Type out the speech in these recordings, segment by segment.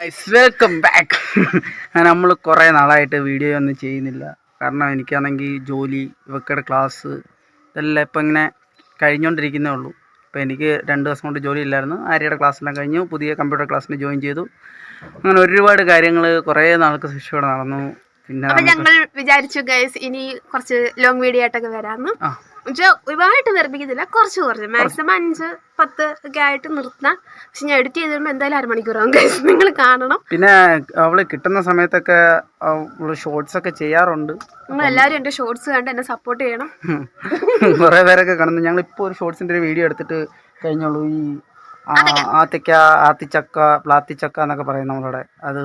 Welcome back നമ്മൾ കുറേ നാളായിട്ട് വീഡിയോ ഒന്നും ചെയ്യുന്നില്ല. കാരണം എനിക്കാണെങ്കിൽ ജോലി ഇവക്കടെ ക്ലാസ് ഇതെല്ലാം ഇപ്പം ഇങ്ങനെ കഴിഞ്ഞുകൊണ്ടിരിക്കുന്നേ ഉള്ളൂ. അപ്പോൾ എനിക്ക് രണ്ട് ദിവസം കൊണ്ട് ജോലി ഇല്ലായിരുന്നു. ആര്യയുടെ ക്ലാസ്സെല്ലാം കഴിഞ്ഞു. പുതിയ കമ്പ്യൂട്ടർ ക്ലാസ്സിന് ജോയിൻ ചെയ്തു. അങ്ങനെ ഒരുപാട് കാര്യങ്ങൾ കുറേ നാൾക്ക് ശിക്ഷയോടെ നടന്നു. പിന്നെ ഞങ്ങൾ വിചാരിച്ചു ഗൈസ് ഇനി കുറച്ച് ലോങ് വീഡിയോ ആയിട്ടൊക്കെ വരാമെന്ന് ആ. എന്നുവെച്ചാൽ ഒരുപാടായിട്ട് നിർമ്മിക്കുന്നില്ല. കുറച്ച് കുറച്ച്. മാക്സിമം അഞ്ച് പത്ത് ഒക്കെ ആയിട്ട് നിർത്താം. പക്ഷെ ഞാൻ എഡിറ്റ് ചെയ്ത് വരുമ്പോൾ എന്തായാലും അരമണിക്കൂറാവും ഗൈസ് നിങ്ങൾ കാണണം. പിന്നെ അവൾ കിട്ടുന്ന സമയത്തൊക്കെ ഷോർട്സ് ഒക്കെ ചെയ്യാറുണ്ട്. നിങ്ങൾ എല്ലാവരും എന്റെ ഷോർട്സ് കണ്ട് എന്നെ സപ്പോർട്ട് ചെയ്യണം. കുറെ പേരൊക്കെ കാണുന്നു. ഞങ്ങൾ ഇപ്പോൾ ഒരു ഷോർട്സിന്റെ ഒരു വീഡിയോ എടുത്തിട്ട് കഴിഞ്ഞുള്ളൂ ഈ ആത്തിക്ക ആത്തിച്ചക്ക പ്ലാത്തിച്ചക്ക എന്നൊക്കെ പറയും നമ്മളവിടെ. അത്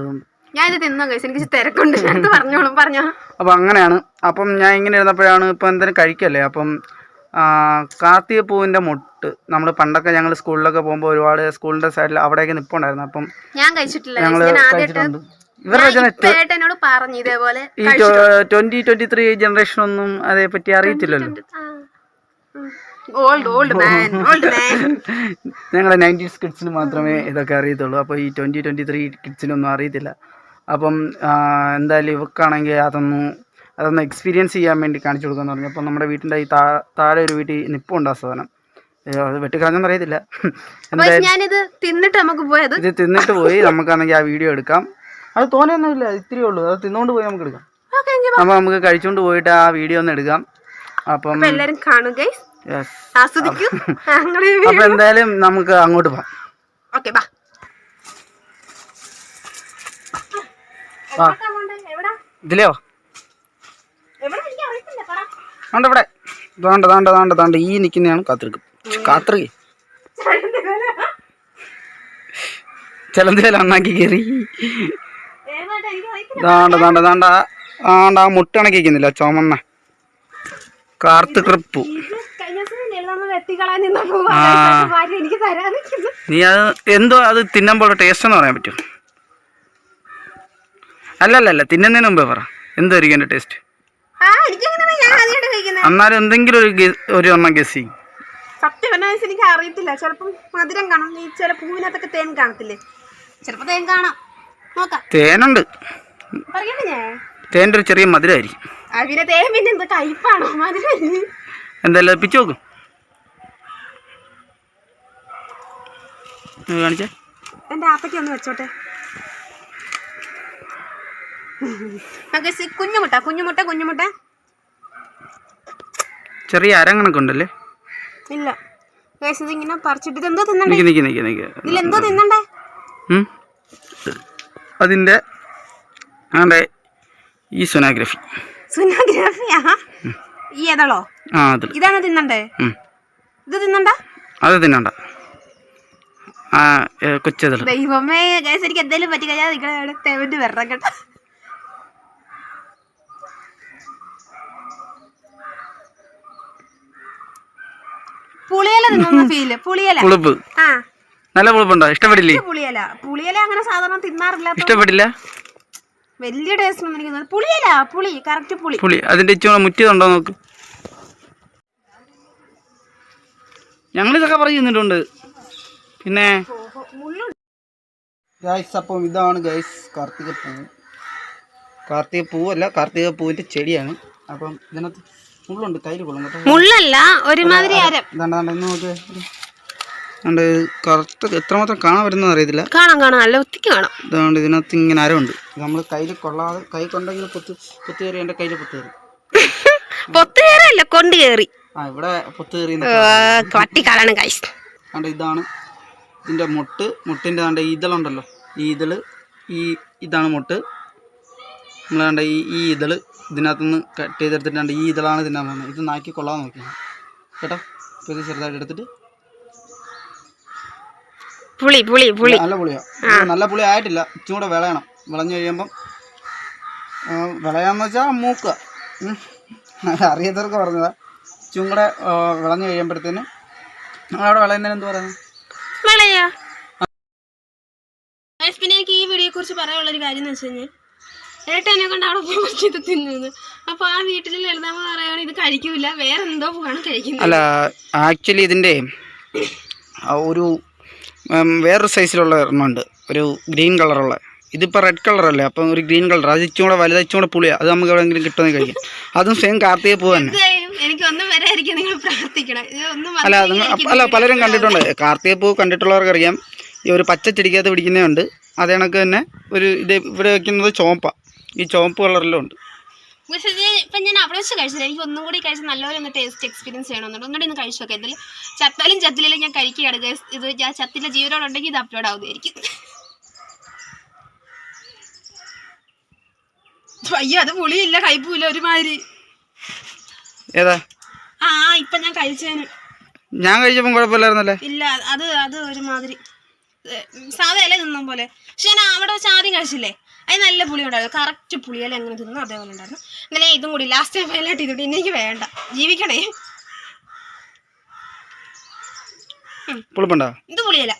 ഞാൻ ഇത് തിന്നോ ഗൈസ് എനിക്ക് തിരക്കുണ്ട്. ഞാൻ പറഞ്ഞോളും. പറഞ്ഞോ. അപ്പം അങ്ങനെയാണ്. അപ്പം ഞാൻ ഇങ്ങനെ ഇരുന്നപ്പോഴാണ് ഇപ്പം എന്തെങ്കിലും കഴിക്കല്ലേ? അപ്പം ആ, കാർത്തിക പൂവിന്റെ മുട്ട്. നമ്മൾ പണ്ടൊക്കെ ഞങ്ങൾ സ്കൂളിലൊക്കെ പോകുമ്പോൾ ഒരുപാട് സ്കൂളിന്റെ സൈഡിൽ അവിടെയൊക്കെ നിൽപ്പുണ്ടായിരുന്നു അപ്പം ഞാൻ കഴിച്ചിട്ടില്ല. ഞങ്ങൾ കഴിച്ചിട്ടുണ്ട്. ഇവരുടെ പറഞ്ഞു ഇതേപോലെ ഈ ട്വന്റി ട്വന്റി ത്രീ ജനറേഷൻ ഒന്നും അതേപ്പറ്റി അറിയത്തില്ലല്ലോ. Old old man old man ഞങ്ങളുടെ നയന്റീസ് കിഡ്സിന് മാത്രമേ ഇതൊക്കെ അറിയത്തുള്ളൂ. അപ്പോൾ ഈ ട്വന്റി ട്വന്റി ത്രീ കിഡ്സിനൊന്നും അറിയത്തില്ല. അപ്പം എന്തായാലും ഇവക്കാണെങ്കിൽ അതൊന്ന് അതൊന്ന് എക്സ്പീരിയൻസ് ചെയ്യാൻ വേണ്ടി കാണിച്ചു കൊടുക്കാന്ന് പറഞ്ഞു. അപ്പം നമ്മുടെ വീട്ടിന്റെ ഈ താ താഴെ ഒരു വീട്ടിൽ നിപ്പുണ്ട് ആ സാധനം. അത് വെട്ടിക്കളഞ്ഞെന്ന് അറിയത്തില്ല. എന്തായാലും ഞാനിത് തിന്നിട്ട് നമുക്ക് പോയത് ഇത് തിന്നിട്ട് പോയി നമുക്കാണെങ്കിൽ ആ വീഡിയോ എടുക്കാം. അത് തോനെയൊന്നുമില്ല ഇത്തിരി ഉള്ളൂ. അത് തിന്നുകൊണ്ട് പോയി നമുക്ക് എടുക്കാം. അപ്പൊ നമുക്ക് കഴിച്ചുകൊണ്ട് പോയിട്ട് ആ വീഡിയോ ഒന്ന് എടുക്കാം. അപ്പം അപ്പൊ എല്ലാരും കാണും ഗൈസ് യെസ് ആസ്വദിക്കും. അപ്പോൾ എന്തായാലും നമുക്ക് അങ്ങോട്ട് പോകാം. ഓക്കെ ബാ ആ ഇതിലെയോ ഉണ്ട് ഇവിടെ. താണ്ട താണ്ട താണ്ട താണ്ട ഈ നിൽക്കുന്നതാണ് കാത്തിരിക്കും. കാത്തിരി ചിലന്തേല അണ്ണാക്കി കയറി? താണ്ട താണ്ട താണ്ട ആണ്ട ആ മുട്ടണക്കിക്കുന്നില്ല ചുമന്ന. എനിക്ക് തരാൻ നീ അത് എന്തോ അത് തിന്നുമ്പോൾ ടേസ്റ്റ് എന്ന് പറയാൻ പറ്റും അല്ലല്ല അല്ല തിന്നുന്നതിന് മുമ്പേ പറ. എന്തായിരിക്കും എന്റെ ടേസ്റ്റ് എന്നാലും എന്തെങ്കിലും ഒരു ഒരു എണ്ണം ഗസ് സത്യം പറഞ്ഞാൽ എനിക്ക് അറിയത്തില്ല. ചിലപ്പം മധുരം കാണും. ഈ ചില പൂവിനകത്തൊക്കെ തേൻ കാണത്തില്ലേ? ചിലപ്പോ തേൻ കാണാം. നോക്കാം. തേനുണ്ട്. തേന്റെ ഒരു ചെറിയ മധുരമായിരിക്കും പിന്നെ തേൻ പിന്നെ എന്താ കയ്പാണോ? മധുരം എന്തായാലും പിച്ചു നോക്കും. കാണിച്ചേ. എന്റെ ആപ്പയ്ക്ക് ഒന്ന് വെച്ചോട്ടെ. സി- കുഞ്ഞുമുട്ട കുഞ്ഞുമുട്ട കുഞ്ഞുമുട്ട. ചെറിയ അരങ്ങണൊക്കെ ഉണ്ടല്ലേ? ഇല്ല. കേസ് ഇതിങ്ങനെ പറിച്ചിട്ട് ഇതെന്തോ തിന്നണ്ടേ? നിക്ക് നിക്ക് നിക്ക് നിൽക്കി ഇതിലെന്തോ തിന്നണ്ടേ? ഉം. അതിന്റെ ആണ്ടെ ഈ സൊനാഗ്രഫി സുനാഗ്രാഫിയാ ഈ ഏതാളോ? ആ അതിൽ ഇതാണ് തിന്നണ്ടേ? ഉം. ഇത് തിന്നണ്ട? അത് തിന്നണ്ട. ആ കൊച്ചതിൽ ദൈവമേ കേസ് എനിക്ക് എന്തെങ്കിലും പറ്റി കഴിഞ്ഞാൽ നിങ്ങളെ തേവന്റ് വരണം കേട്ടോ. പുളിയില തിന്നുന്ന ഫീൽ പുളിയില. പുളിപ്പ്. ആ. നല്ല പുളിപ്പുണ്ടോ? ഇഷ്ടപ്പെടില്ലേ? പുളിയല. പുളിയില അങ്ങനെ സാധാരണ തിന്നാറില്ല. ഇഷ്ടപ്പെടില്ല? വലിയ ടേസ്റ്റ് ഒന്നും എനിക്ക് പുളിയില പുളി കറക്റ്റ് പുളി. പുളി. അതിന്റെ ഇച്ചിരി മുറ്റിയതുണ്ടോ നോക്ക്. ഞങ്ങളിതൊക്കെ പറഞ്ഞു തന്നിട്ടുണ്ട്. പിന്നെ ഗൈസ് അപ്പം ഇതാണ് ഗൈസ് കാർത്തിക പൂ കാർത്തിക പൂവല്ല കാർത്തിക പൂവിന്റെ ചെടിയാണ്. അപ്പം ഇതിനകത്ത് മുള്ളുണ്ട് കയ്യിൽ കൊള്ളും കേട്ടോ. മുള്ളല്ല ഒരുമാതിരി അരം. അതുകൊണ്ട് എത്രമാത്രം കാണാൻ വരുന്നത് അറിയത്തില്ല. കാണാം കാണാം. നല്ല ഒത്തിക്ക് കാണാം. അതുകൊണ്ട് ഇതിനകത്ത് ഇങ്ങനെ അരമുണ്ട്. നമ്മൾ കയ്യിൽ കൊള്ളാതെ കൈ കൊണ്ടെങ്കിൽ പൊത്ത് പൊത്ത് കയറി എന്റെ കയ്യിൽ പൊത്ത് കയറി. പൊത്ത് കയറല്ല കൊണ്ട് കയറി. ആ ഇവിടെ പൊത്ത് കയറി കട്ടിക്കാളാണ് കൈസ് അതുകൊണ്ട് ഇതാണ് ഇതിന്റെ മുട്ട്. മുട്ടിന്റെ ആണ്ട് ഇതളുണ്ടല്ലോ ഈ ഇതൾ ഈ ഇതാണ് മുട്ട്. നമ്മൾ കണ്ട ഈ ഈ ഇതൾ ഇതിനകത്തുനിന്ന് കട്ട് ചെയ്തെടുത്തിട്ടുണ്ട് ഈ ഇതളാണ് തിന്നാൻ പോകുന്നത്. ഇത് നാക്കി കൊള്ളാൻ നോക്കി. കേട്ടോ? ഇപ്പോൾ ഇത് ചെറുതായിട്ട് എടുത്തിട്ട്. പുളി പുളി പുളി. നല്ല പുളിയോ. നല്ല പുളി ആയിട്ടില്ല. ഇച്ചും കൂടെ വിളയണം. വിളഞ്ഞു കഴിയുമ്പം വിളയാന്ന് വെച്ചാൽ മൂക്കുക. അറിയാത്തവർക്ക് പറഞ്ഞതാ. ഇച്ചും കൂടെ വിളഞ്ഞു കഴിയുമ്പോഴത്തേന് നമ്മളവിടെ വിളയുന്നതിന് എന്ത് പറയുന്നത് പിന്നെ എനിക്ക് ഈ വീഡിയോയെ കുറിച്ച് പറയാനുള്ള ഒരു കാര്യം എന്ന് വെച്ച് കഴിഞ്ഞാൽ ഏട്ടൻ എന്നെ കൊണ്ട് അവിടെ കുറച്ച് ഇത് അപ്പൊ ആ വീട്ടിൽ ലളിതാമ്മ പറയുകയാണ് ഇത് കഴിക്കൂല വേറെ എന്തോ പോവാണ് കഴിക്കുന്നത്. അല്ല ആക്ച്വലി ഇതിന്റെ ഒരു വേറൊരു സൈസിലുള്ള എണ്ണമുണ്ട് ഒരു ഗ്രീൻ കളറുള്ള. ഇതിപ്പോൾ റെഡ് കളറല്ലേ അപ്പം ഒരു ഗ്രീൻ കളർ. അത് ഇച്ചും കൂടെ വലുത് ഇച്ചും കൂടെ പുളിയാണ് അത് നമുക്ക് എവിടെയെങ്കിലും കിട്ടുന്നത് കഴിക്കാം. അതും സെയിം കാർത്തിക പൂ തന്നെ. എനിക്ക് ഒന്നും വരാതിരിക്കും നിങ്ങൾ പ്രാർത്ഥിക്കണം. ഇത് ഒന്നും അല്ല അല്ല പലരും കണ്ടിട്ടുണ്ട്. കാർത്തിക പൂ കണ്ടിട്ടുള്ളവർക്ക് അറിയാം. ഈ ഒരു പച്ച ചെടിക്കകത്ത് പിടിക്കുന്നതുണ്ട് അതേ കണക്ക് തന്നെ ഒരു ഇത് ഇവിടെ വെക്കുന്നത് ചോപ്പ ഈ ചുവപ്പ് കളറിലും ഉണ്ട്. പക്ഷേ ഇത് ഇപ്പം ഞാൻ അവിടെ വെച്ച് കഴിച്ചില്ല. എനിക്ക് ഒന്നും കൂടി കഴിച്ച് നല്ലപോലെ ഒന്ന് ടേസ്റ്റ് എക്സ്പീരിയൻസ് ചെയ്യണമെന്നുണ്ട്. ഒന്നുകൂടി ഒന്ന് കഴിച്ചു നോക്കാം. ഇതിൽ ചത്താലും ചത്തിലും ഞാൻ കഴിക്കുകയാണ് guys. ഇത് ഞാൻ ചത്തിന്റെ ജീവനോടുണ്ടെങ്കിൽ ഇത് അപ്ലോഡ് ആവുന്നതായിരിക്കും. അയ്യോ അത് പുളിയില്ല. കയ്പൂല ഒരുമാതിരി. ഏതാ? ആ ഇപ്പം ഞാൻ കഴിച്ചതിന് ഞാൻ കഴിച്ചപ്പം കുഴപ്പമില്ലായിരുന്നല്ലേ? ഇല്ല അത് അത് ഒരുമാതിരി. സാധാ ഇല തിന്നും പോലെ. പക്ഷെ ഞാൻ അവിടെ വെച്ച് ആദ്യം കഴിച്ചില്ലേ? അത് നല്ല പുളി ഉണ്ടായിരുന്നു. കറക്റ്റ് പുളിയെല്ലാം എങ്ങനെ തിന്നു. അതേപോലെ ഉണ്ടായിരുന്നു. അങ്ങനെ ഇതും കൂടി. ലാസ്റ്റ് ടൈം ഫൈനലായിട്ട് ഇതിട്ട് ഇനി എനിക്ക് വേണ്ട. ജീവിക്കണേ. ഇത് പുളിയല.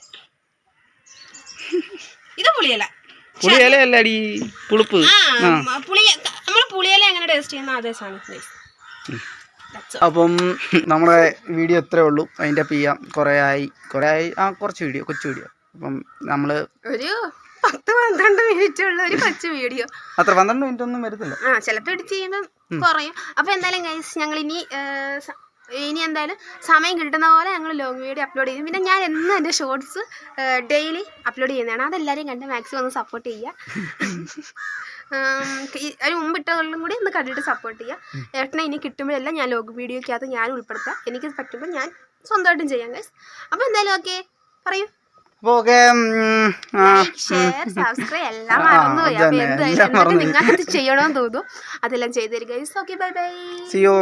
ഇത് പുളിയല. പുളിപ്പ്. ആ ആ. മ- പുളി നമ്മൾ പുളിയില എങ്ങനെ ടേസ്റ്റ് ചെയ്യുന്ന അതേ സാധനം. അപ്പം നമ്മുടെ വീഡിയോ ഇത്രേ ഉള്ളൂ. അതിന്റെ അപ്പ് ചെയ്യാം കുറേ ആയി. കുറേ ആയി. ആ കുറച്ച് വീഡിയോ കൊച്ചു വീഡിയോ അപ്പം നമ്മൾ ഒരു പന്ത്രണ്ട് മിനിറ്റ് ഉള്ള ഒരു കൊച്ചു വീഡിയോ. അത്ര പന്ത്രണ്ട് മിനിറ്റ് ഒന്നും വരത്തില്ല. ആ ചിലപ്പോൾ എഡിറ്റ് ചെയ്യുന്നത് കുറയും. അപ്പൊ എന്തായാലും ഗൈസ് ഞങ്ങൾ ഇനി ഇനി എന്തായാലും സമയം കിട്ടുന്ന പോലെ ഞങ്ങൾ ലോങ് വീഡിയോ അപ്ലോഡ് ചെയ്യും. പിന്നെ ഞാൻ എന്നും എന്റെ ഷോർട്സ് ഡെയിലി അപ്ലോഡ് ചെയ്യുന്നതാണ്. അതെല്ലാരെയും കണ്ട് മാക്സിമം ഒന്ന് സപ്പോർട്ട് ചെയ്യുക അതിന് മുമ്പ് ഇട്ടതുകൊണ്ടും കൂടി ഒന്ന് കണ്ടിട്ട് സപ്പോർട്ട് ചെയ്യുക ഏട്ടനെ ഇനി കിട്ടുമ്പോഴെല്ലാം ഞാൻ ലോഗ് വീഡിയോയ്ക്കകത്ത് ഞാൻ ഉൾപ്പെടുത്താം. എനിക്ക് പറ്റുമ്പോൾ ഞാൻ സ്വന്തമായിട്ടും ചെയ്യാം ഗൈസ് അപ്പോൾ എന്തായാലും ഓക്കെ പറയൂ. അപ്പോൾ ഓക്കെ. നിങ്ങൾക്ക് ചെയ്യണമെന്ന് തോന്നുന്നു. അതെല്ലാം ചെയ്തു തരിക ഓക്കെ ബൈ ബൈ സിയോ